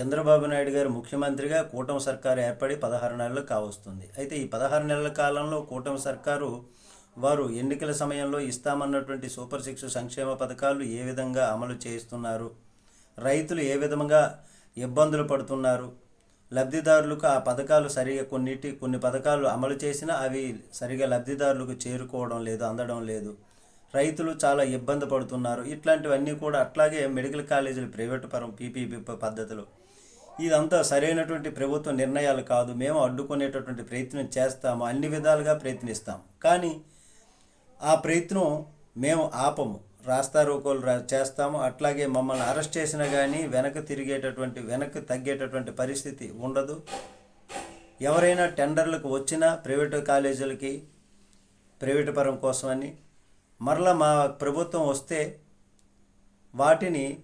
చంద్రబాబు నాయుడు గారు ముఖ్యమంత్రిగా కూటమి సర్కారు ఏర్పడి పదహారు నెలలు కావస్తుంది. అయితే ఈ పదహారు నెలల కాలంలో కూటమి సర్కారు వారు ఎన్నికల సమయంలో ఇస్తామన్నటువంటి సూపర్ సిక్స్ సంక్షేమ పథకాలు ఏ విధంగా అమలు చేస్తున్నారు రైతులు ఏ విధంగా ఇబ్బందులు పడుతున్నారు? లబ్ధిదారులకు ఆ పథకాలు సరిగా కొన్నిటి కొన్ని పథకాలు అమలు చేసినా అవి సరిగా లబ్ధిదారులకు చేరుకోవడం లేదు అందడం లేదు. రైతులు చాలా ఇబ్బంది పడుతున్నారు. ఇట్లాంటివన్నీ కూడా అట్లాగే మెడికల్ కాలేజీలు ప్రైవేటు పరం పీపీపీ పద్ధతులు ఇదంతా సరైనటువంటి ప్రభుత్వ నిర్ణయాలు కాదు. మేము అడ్డుకునేటటువంటి ప్రయత్నం చేస్తాము. అన్ని విధాలుగా ప్రయత్నిస్తాం కానీ ఆ ప్రయత్నం మేము ఆపము. రాస్తా రోకోలు రా చేస్తాము. అట్లాగే మమ్మల్ని అరెస్ట్ చేసినా కానీ వెనక్కి తిరిగేటటువంటి వెనక్కి తగ్గేటటువంటి పరిస్థితి ఉండదు. ఎవరైనా టెండర్లకు వచ్చినా ప్రైవేటు కాలేజీలకి ప్రైవేటు పరం కోసమని మరలా మా ప్రభుత్వం వస్తే వాటిని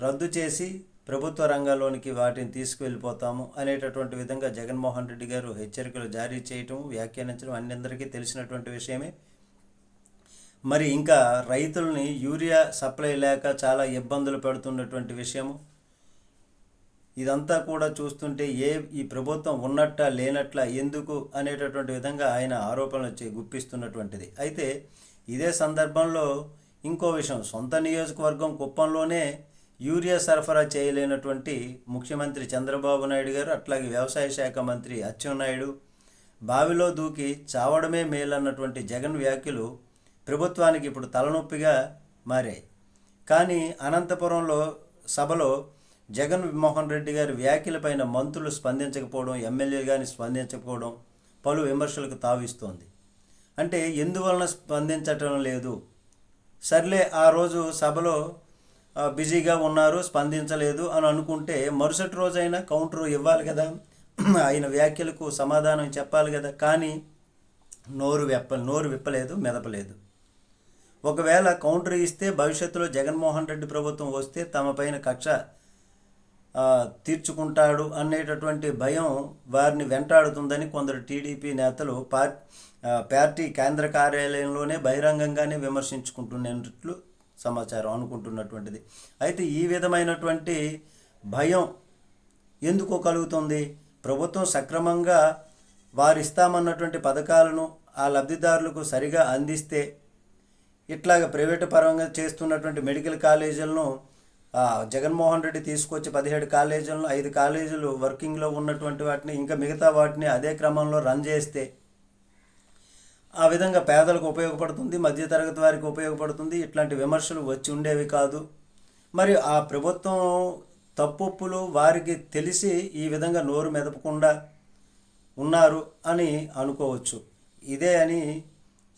రద్దు చేసి ప్రభుత్వ రంగంలోనికి వాటిని తీసుకువెళ్ళిపోతాము అనేటటువంటి విధంగా జగన్మోహన్ రెడ్డి గారు హెచ్చరికలు జారీ చేయటం వ్యాఖ్యానించడం అన్నందరికీ తెలిసినటువంటి విషయమే. మరి ఇంకా రైతుల్ని యూరియా సప్లై లేక చాలా ఇబ్బందులు పెడుతున్నటువంటి విషయము. ఇదంతా కూడా చూస్తుంటే ఏ ఈ ప్రభుత్వం ఉన్నట్ట లేనట్ల ఎందుకు అనేటటువంటి విధంగా ఆయన ఆరోపణలు వచ్చి గుప్పిస్తున్నటువంటిది. అయితే ఇదే సందర్భంలో ఇంకో విషయం సొంత నియోజకవర్గం కుప్పంలోనే యూరియా సరఫరా చేయలేనటువంటి ముఖ్యమంత్రి చంద్రబాబు నాయుడు గారు అట్లాగే వ్యవసాయ శాఖ మంత్రి అచ్చెన్నాయుడు బావిలో దూకి చావడమే మేలన్నటువంటి జగన్ వ్యాఖ్యలు ప్రభుత్వానికి ఇప్పుడు తలనొప్పిగా మారాయి. కానీ అనంతపురంలో సభలో జగన్ మోహన్ రెడ్డి గారి వ్యాఖ్యలపైన మంత్రులు స్పందించకపోవడం ఎమ్మెల్యేలు కానీ స్పందించకపోవడం పలు విమర్శలకు తావిస్తోంది. అంటే ఎందువలన స్పందించటం లేదు? సర్లే ఆ రోజు సభలో బిజీగా ఉన్నారు స్పందించలేదు అని అనుకుంటే మరుసటి రోజైనా కౌంటర్ ఇవ్వాలి కదా. ఆయన వ్యాఖ్యలకు సమాధానం చెప్పాలి కదా. కానీ నోరు వెప్ప నోరు విప్పలేదు మెదపలేదు. ఒకవేళ కౌంటర్ ఇస్తే భవిష్యత్తులో జగన్మోహన్ రెడ్డి ప్రభుత్వం వస్తే తమ పైన కక్ష తీర్చుకుంటాడు అనేటటువంటి భయం వారిని వెంటాడుతుందని కొందరు టీడీపీ నేతలు పార్ పార్టీ కేంద్ర కార్యాలయంలోనే బహిరంగంగానే విమర్శించుకుంటున్నట్లు సమాచారం అనుకుంటున్నటువంటిది. అయితే ఈ విధమైనటువంటి భయం ఎందుకు కలుగుతుంది? ప్రభుత్వం సక్రమంగా వారిస్తామన్నటువంటి పథకాలను ఆ లబ్ధిదారులకు సరిగా అందిస్తే ఇట్లాగ ప్రైవేటు పరంగా చేస్తున్నటువంటి మెడికల్ కాలేజీలను జగన్మోహన్ రెడ్డి తీసుకొచ్చి పదిహేడు కాలేజీలను ఐదు కాలేజీలు వర్కింగ్లో ఉన్నటువంటి వాటిని ఇంకా మిగతా వాటిని అదే క్రమంలో రన్ చేస్తే ఆ విధంగా పేదలకు ఉపయోగపడుతుంది మధ్యతరగతి వారికి ఉపయోగపడుతుంది. ఇట్లాంటి విమర్శలు వచ్చి ఉండేవి కాదు. మరి ఆ ప్రభుత్వం తప్పులు వారికి తెలిసి ఈ విధంగా నోరు మెదపకుండా ఉన్నారు అని అనుకోవచ్చు. ఇదే అని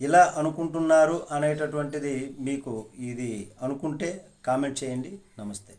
ఇలా అనుకుంటున్నారు అనేటటువంటిది మీకు ఇది అనుకుంటే కామెంట్ చేయండి. నమస్తే.